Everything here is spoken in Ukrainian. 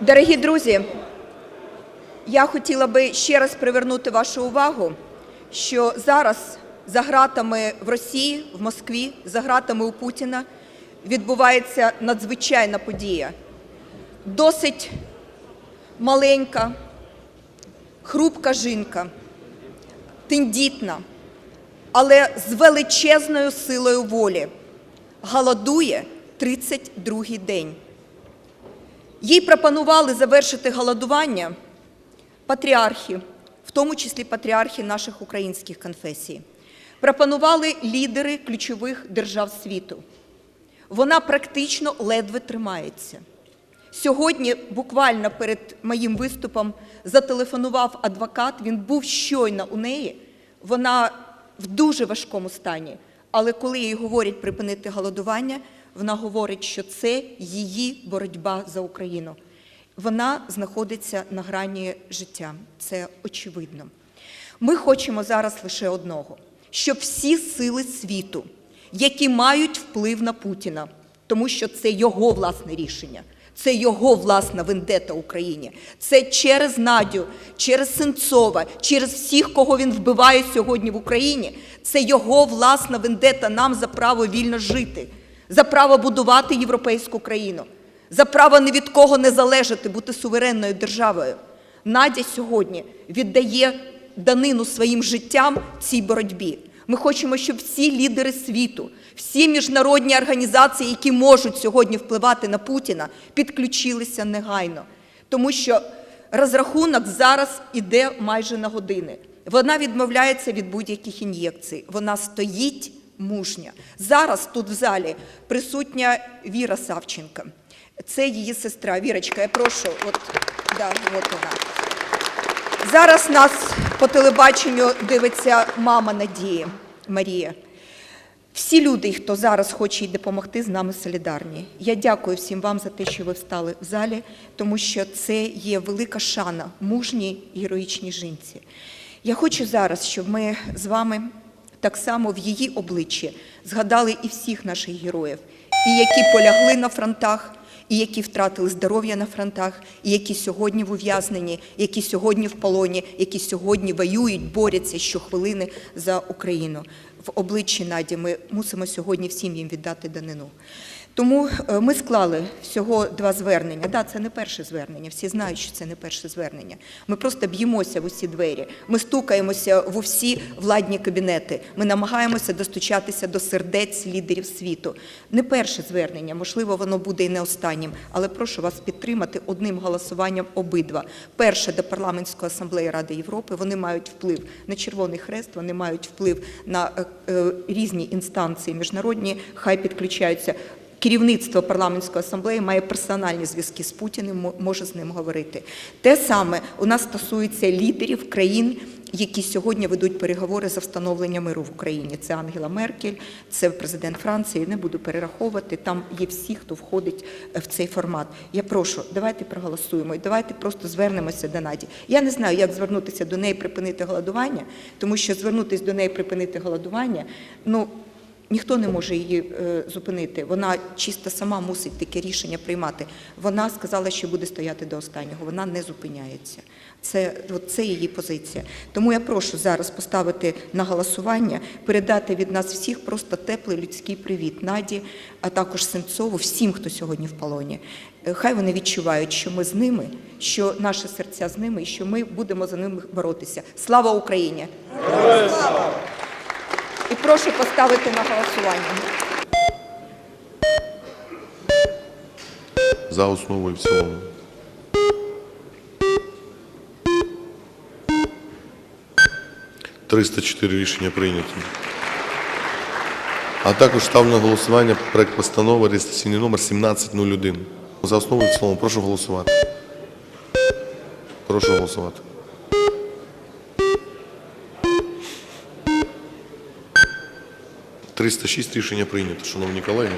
Дорогі друзі, я хотіла би ще раз привернути вашу увагу, що зараз за ґратами в Росії, в Москві, за ґратами у Путіна відбувається надзвичайна подія. Досить маленька, хрупка жінка, тендітна, але з величезною силою волі, голодує 32-й день. Їй пропонували завершити голодування патріархи, в тому числі патріархи наших українських конфесій. Пропонували лідери ключових держав світу. Вона практично ледве тримається. Сьогодні, буквально перед моїм виступом, зателефонував адвокат. Він був щойно у неї. Вона в дуже важкому стані. Але коли їй говорять припинити голодування, вона говорить, що це її боротьба за Україну. Вона знаходиться на грані життя. Це очевидно. Ми хочемо зараз лише одного: щоб всі сили світу, які мають вплив на Путіна, тому що це його власне рішення. Це його власна вендета Україні. Це через Надю, через Сенцова, через всіх, кого він вбиває сьогодні в Україні. Це його власна вендета нам за право вільно жити, за право будувати європейську країну, за право ні від кого не залежати, бути суверенною державою. Надя сьогодні віддає данину своїм життям цій боротьбі. Ми хочемо, щоб всі лідери світу, всі міжнародні організації, які можуть сьогодні впливати на Путіна, підключилися негайно. Тому що розрахунок зараз іде майже на години. Вона відмовляється від будь-яких ін'єкцій. Вона стоїть мужня. Зараз тут в залі присутня Віра Савченка. Це її сестра. Вірочка, я прошу, от, да, от вона. Зараз нас по телебаченню дивиться мама Надії Марія. Всі люди, хто зараз хоче їй допомогти, з нами солідарні. Я дякую всім вам за те, що ви встали в залі, тому що це є велика шана мужній героїчній жінці. Я хочу зараз, щоб ми з вами так само в її обличчі згадали і всіх наших героїв, і які полягли на фронтах, і які втратили здоров'я на фронтах, і які сьогодні в ув'язненні, які сьогодні в полоні, які сьогодні воюють, борються щохвилини за Україну. В обличчі Наді ми мусимо сьогодні всім їм віддати данину. Тому е, ми склали всього два звернення. Да, це не перше звернення. Всі знають, що це не перше звернення. Ми просто б'ємося в усі двері. Ми стукаємося в усі владні кабінети. Ми намагаємося достучатися до сердець лідерів світу. Не перше звернення, можливо, воно буде і не останнім, але прошу вас підтримати одним голосуванням обидва. Перше до парламентської асамблеї Ради Європи. Вони мають вплив на Червоний Хрест, вони мають вплив на е, е, різні інстанції міжнародні. Хай підключаються. Керівництво парламентської асамблеї має персональні зв'язки з Путіним, може з ним говорити. Те саме у нас стосується лідерів країн, які сьогодні ведуть переговори за встановлення миру в Україні. Це Ангела Меркель, це президент Франції. Не буду перераховувати. Там є всі, хто входить е, в цей формат. Я прошу, давайте проголосуємо і давайте просто звернемося до Наді. Я не знаю, як звернутися до неї, припинити голодування, тому що звернутися до неї, припинити голодування, ну. Ніхто не може її е, зупинити. Вона чисто сама мусить таке рішення приймати. Вона сказала, що буде стояти до останнього. Вона не зупиняється. Це, от це її позиція. Тому я прошу зараз поставити на голосування, передати від нас всіх просто теплий людський привіт Наді, а також Сенцову, всім, хто сьогодні в полоні. Е, Хай вони відчувають, що ми з ними, що наші серця з ними, і що ми будемо за ними боротися. Слава Україні! І прошу поставити на голосування. За основу і в цілому. Триста чотири рішення прийняті. А також ставлю на голосування проект постанови реєстраційний номер 1701. За основу і в цілому. Прошу голосувати. Прошу голосувати. Триста шість рішення прийнято, шановні колеги.